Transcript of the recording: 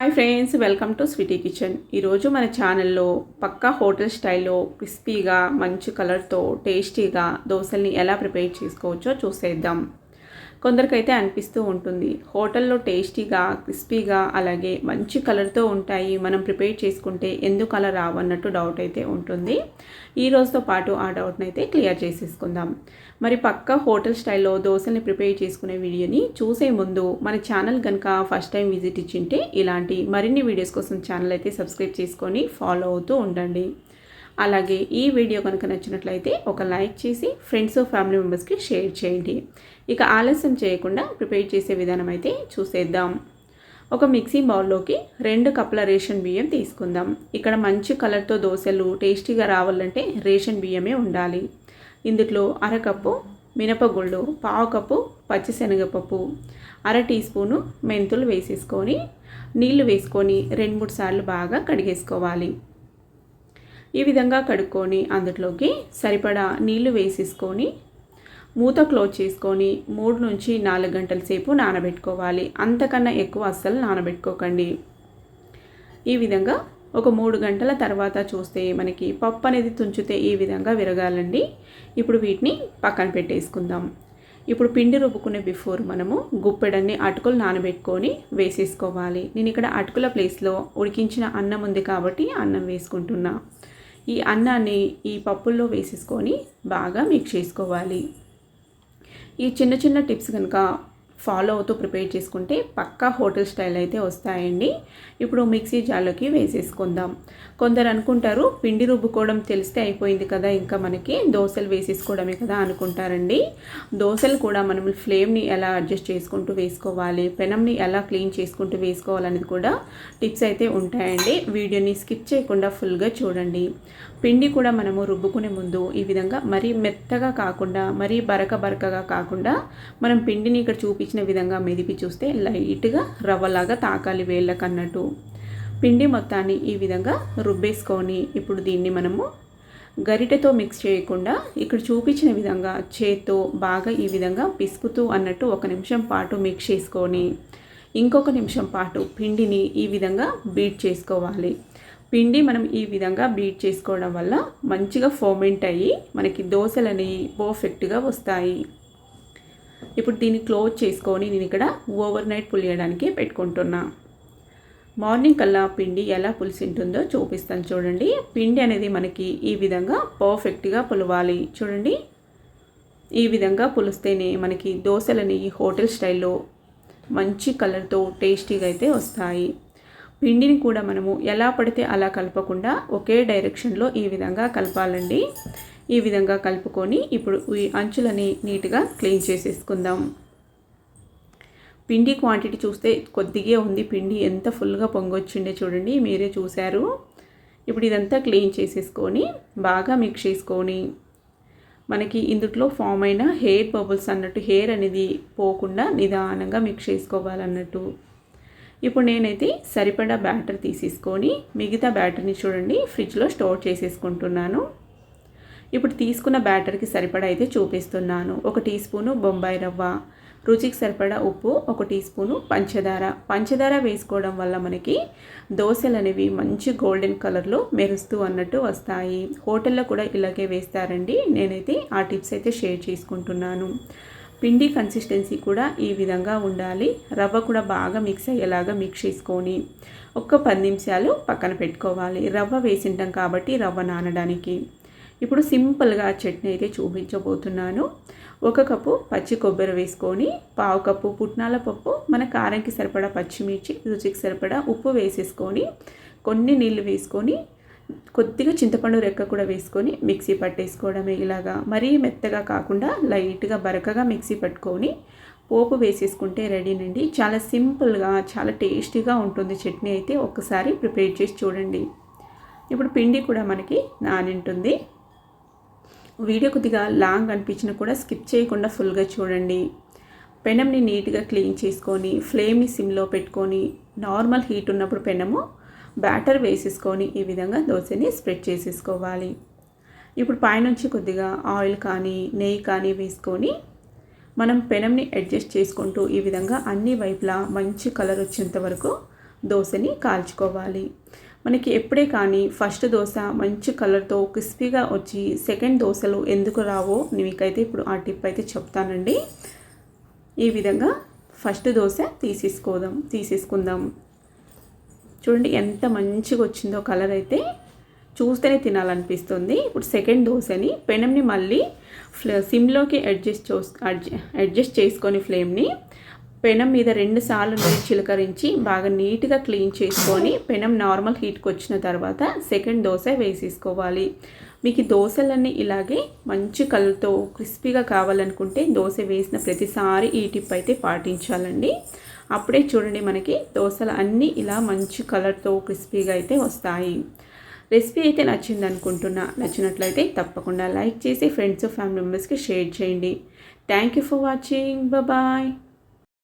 Hi friends welcome to sweety kitchen. ఈరోజు మన ఛానల్లో పక్కా హోటల్ స్టైల్లో క్రిస్పీగా మంచి కలర్తో టేస్టీగా దోశల్ని ఎలా ప్రిపేర్ చేసుకోవచ్చో చూసేద్దాం. కొందరికైతే అనిపిస్తూ ఉంటుంది. హోటల్లో టేస్టీగా క్రిస్పీగా అలాగే మంచి కలర్తో ఉంటాయి. మనం ప్రిపేర్ చేసుకుంటే ఎందుకు అలా రావన్నట్టు డౌట్ అయితే ఉంటుంది. ఈ రోజుతో పాటు ఆ డౌట్ని అయితే క్లియర్ చేసేసుకుందాం. మరి పక్క హోటల్ స్టైల్లో దోశల్ని ప్రిపేర్ చేసుకునే వీడియోని చూసే ముందు మన ఛానల్ కనుక ఫస్ట్ టైం విజిట్ ఇచ్చింటే ఇలాంటి మరిన్ని వీడియోస్ కోసం ఛానల్ అయితే సబ్స్క్రైబ్ చేసుకొని ఫాలో అవుతూ ఉండండి. అలాగే ఈ వీడియో కనుక నచ్చినట్లయితే ఒక లైక్ చేసి ఫ్రెండ్స్ ఫ్యామిలీ మెంబర్స్కి షేర్ చేయండి. ఇక ఆలస్యం చేయకుండా ప్రిపేర్ చేసే విధానం అయితే చూసేద్దాం. ఒక మిక్సీ బౌల్లోకి రెండు కప్పుల రేషన్ బియ్యం తీసుకుందాం. ఇక్కడ మంచి కలర్తో దోశలు టేస్టీగా రావాలంటే రేషన్ బియ్యమే ఉండాలి. ఇందులో అరకప్పు మినపగుళ్ళు పావు కప్పు పచ్చిశనగపప్పు అర టీ స్పూను మెంతులు వేసేసుకొని నీళ్ళు వేసుకొని రెండు మూడు సార్లు బాగా కడిగేసుకోవాలి. ఈ విధంగా కడుక్కొని అందులోకి సరిపడా నీళ్ళు వేసేసుకొని మూత క్లోజ్ చేసుకొని మూడు నుంచి నాలుగు గంటల సేపు నానబెట్టుకోవాలి. అంతకన్నా ఎక్కువ అస్సలు నానబెట్టుకోకండి. ఈ విధంగా ఒక మూడు గంటల తర్వాత చూస్తే మనకి పప్పు అనేది తుంచితే ఈ విధంగా విరగాలండి. ఇప్పుడు వీటిని పక్కన పెట్టేసుకుందాం. ఇప్పుడు పిండి రుబ్బుకునే బిఫోర్ మనము గుప్పెడన్ని అటుకులు నానబెట్టుకొని వేసేసుకోవాలి. నేను ఇక్కడ అటుకుల ప్లేస్లో ఉడికించిన అన్నం ఉంది కాబట్టి అన్నం వేసుకుంటున్నా. ఈ అన్నాన్ని ఈ పప్పుల్లో వేసేసుకొని బాగా మిక్స్ చేసుకోవాలి. ఈ చిన్న చిన్న టిప్స్ కనుక ఫాలో అవుతూ ప్రిపేర్ చేసుకుంటే పక్కా హోటల్ స్టైల్ అయితే వస్తాయండి. ఇప్పుడు మిక్సీ జార్లోకి వేసేసుకుందాం. కొందరు అనుకుంటారు పిండి రుబ్బుకోవడం తెలిస్తే అయిపోయింది కదా ఇంకా మనకి దోశలు వేసేసుకోవడమే కదా అనుకుంటారండి. దోశలు కూడా మనం ఫ్లేమ్ని ఎలా అడ్జస్ట్ చేసుకుంటూ వేసుకోవాలి పెనంని ఎలా క్లీన్ చేసుకుంటూ వేసుకోవాలనేది కూడా టిప్స్ అయితే ఉంటాయండి. వీడియోని స్కిప్ చేయకుండా ఫుల్గా చూడండి. పిండి కూడా మనము రుబ్బుకునే ముందు ఈ విధంగా మరీ మెత్తగా కాకుండా మరీ బరక బరకగా కాకుండా మనం పిండిని ఇక్కడ చూపి చూపించిన విధంగా మెదిపి చూస్తే లైట్గా రవ్వలాగా తాకాలి వేళ్ళకు అన్నట్టు పిండి మొత్తాన్ని ఈ విధంగా రుబ్బేసుకొని ఇప్పుడు దీన్ని మనము గరిటెతో మిక్స్ చేయకుండా ఇక్కడ చూపించిన విధంగా చేత్తో బాగా ఈ విధంగా పిసుకుతూ అన్నట్టు ఒక నిమిషం పాటు మిక్స్ చేసుకొని ఇంకొక నిమిషం పాటు పిండిని ఈ విధంగా బీట్ చేసుకోవాలి. పిండి మనం ఈ విధంగా బీట్ చేసుకోవడం వల్ల మంచిగా ఫోమెంట్ అయ్యి మనకి దోశలు అనేవి పర్ఫెక్ట్గా వస్తాయి. ఇప్పుడు దీన్ని క్లోజ్ చేసుకొని నేను ఇక్కడ ఓవర్ నైట్ పులియడానికి పెట్టుకుంటున్నా. మార్నింగ్ కల్లా పిండి ఎలా పులిసి ఉంటుందో చూపిస్తాను చూడండి. పిండి అనేది మనకి ఈ విధంగా పర్ఫెక్ట్గా పులవాలి. చూడండి. ఈ విధంగా పులిస్తేనే మనకి దోశలని హోటల్ స్టైల్లో మంచి కలర్తో టేస్టీగా అయితే వస్తాయి. పిండిని కూడా మనము ఎలా పడితే అలా కలపకుండా ఒకే డైరెక్షన్లో ఈ విధంగా కలపాలండి. ఈ విధంగా కలుపుకొని ఇప్పుడు ఈ అంచులని నీట్గా క్లీన్ చేసేసుకుందాం. పిండి క్వాంటిటీ చూస్తే కొద్దిగా ఉంది. పిండి ఎంత ఫుల్గా పొంగొచ్చిండే చూడండి. మీరే చూశారు. ఇప్పుడు ఇదంతా క్లీన్ చేసేసుకొని బాగా మిక్స్ చేసుకొని మనకి ఇందుట్లో ఫామ్ అయిన హెయిర్ బబుల్స్ అన్నట్టు హెయిర్ అనేది పోకుండా నిదానంగా మిక్స్ చేసుకోవాలన్నట్టు. ఇప్పుడు నేనైతే సరిపడా బ్యాటర్ తీసేసుకొని మిగతా బ్యాటర్ని చూడండి. ఫ్రిడ్జ్లో స్టోర్ చేసేసుకుంటున్నాను. ఇప్పుడు తీసుకున్న బ్యాటర్కి సరిపడా అయితే చూపిస్తున్నాను. ఒక టీ స్పూను బొంబాయి రవ్వ రుచికి సరిపడా ఉప్పు ఒక టీ స్పూను పంచదార. పంచదార వేసుకోవడం వల్ల మనకి దోశలు అనేవి మంచి గోల్డెన్ కలర్లో మెరుస్తూ అన్నట్టు వస్తాయి. హోటల్లో కూడా ఇలాగే వేస్తారండి. నేనైతే ఆ టిప్స్ అయితే షేర్ చేసుకుంటున్నాను. పిండి కన్సిస్టెన్సీ కూడా ఈ విధంగా ఉండాలి. రవ్వ కూడా బాగా మిక్స్ అయ్యేలాగా మిక్స్ చేసుకొని ఒక్క పది నిమిషాలు పక్కన పెట్టుకోవాలి. రవ్వ వేసింటాం కాబట్టి రవ్వ నానడానికి. ఇప్పుడు సింపుల్గా చట్నీ అయితే చూపించబోతున్నాను. ఒక కప్పు పచ్చి కొబ్బరి వేసుకొని పావు కప్పు పుట్నాల పప్పు మన కారంకి సరిపడా పచ్చిమిర్చి రుచికి సరిపడా ఉప్పు వేసేసుకొని కొన్ని నీళ్ళు వేసుకొని కొద్దిగా చింతపండు రెక్క కూడా వేసుకొని మిక్సీ పట్టేసుకోవడమే ఇలాగా. మరీ మెత్తగా కాకుండా లైట్గా బరకగా మిక్సీ పట్టుకొని పోపు వేసేసుకుంటే రెడీనండి చాలా సింపుల్గా చాలా టేస్టీగా ఉంటుంది చట్నీ అయితే. ఒక్కసారి ప్రిపేర్ చేసి చూడండి. ఇప్పుడు పిండి కూడా మనకి నానింటుంది. వీడియో కొద్దిగా లాంగ్ అనిపించినా కూడా స్కిప్ చేయకుండా ఫుల్గా చూడండి. పెనంని నీట్గా క్లీన్ చేసుకొని ఫ్లేమ్ని సిమ్లో పెట్టుకొని నార్మల్ హీట్ ఉన్నప్పుడు పెనము బ్యాటర్ వేసేసుకొని ఈ విధంగా దోశని స్ప్రెడ్ చేసేసుకోవాలి. ఇప్పుడు పైనుంచి కొద్దిగా ఆయిల్ కానీ నెయ్యి కానీ వేసుకొని మనం పెనంని అడ్జస్ట్ చేసుకుంటూ ఈ విధంగా అన్ని వైపులా మంచి కలర్ వచ్చేంత వరకు దోశని కాల్చుకోవాలి. మనకి ఎప్పుడే కానీ ఫస్ట్ దోశ మంచి కలర్తో క్రిస్పీగా వచ్చి సెకండ్ దోశలు ఎందుకు రావో మీకైతే ఇప్పుడు ఆ టిప్ అయితే చెప్తానండి. ఈ విధంగా ఫస్ట్ దోశ తీసేసుకోదాం తీసేసుకుందాం. చూడండి ఎంత మంచిగా వచ్చిందో కలర్ అయితే చూస్తేనే తినాలనిపిస్తుంది. ఇప్పుడు సెకండ్ దోశని పెనంని మళ్ళీ ఫ్లే సిమ్లోకి అడ్జస్ట్ అడ్జస్ట్ చేసుకొని ఫ్లేమ్ని పెనం మీద రెండు సార్లు నీరు చిలకరించి బాగా నీట్గా క్లీన్ చేసుకొని పెనం నార్మల్ హీట్కి వచ్చిన తర్వాత సెకండ్ దోశ వేసేసుకోవాలి. మీకు దోశలన్నీ ఇలాగే మంచి కలర్తో క్రిస్పీగా కావాలనుకుంటే దోశ వేసిన ప్రతిసారి ఈ టిప్ అయితే పాటించాలండి. అప్పుడే చూడండి మనకి దోశలు అన్నీ ఇలా మంచి కలర్తో క్రిస్పీగా అయితే వస్తాయి. రెసిపీ అయితే నచ్చింది అనుకుంటున్నా నచ్చినట్లయితే తప్పకుండా లైక్ చేసి ఫ్రెండ్స్ ఫ్యామిలీ మెంబర్స్కి షేర్ చేయండి. Thank you for watching. Bye.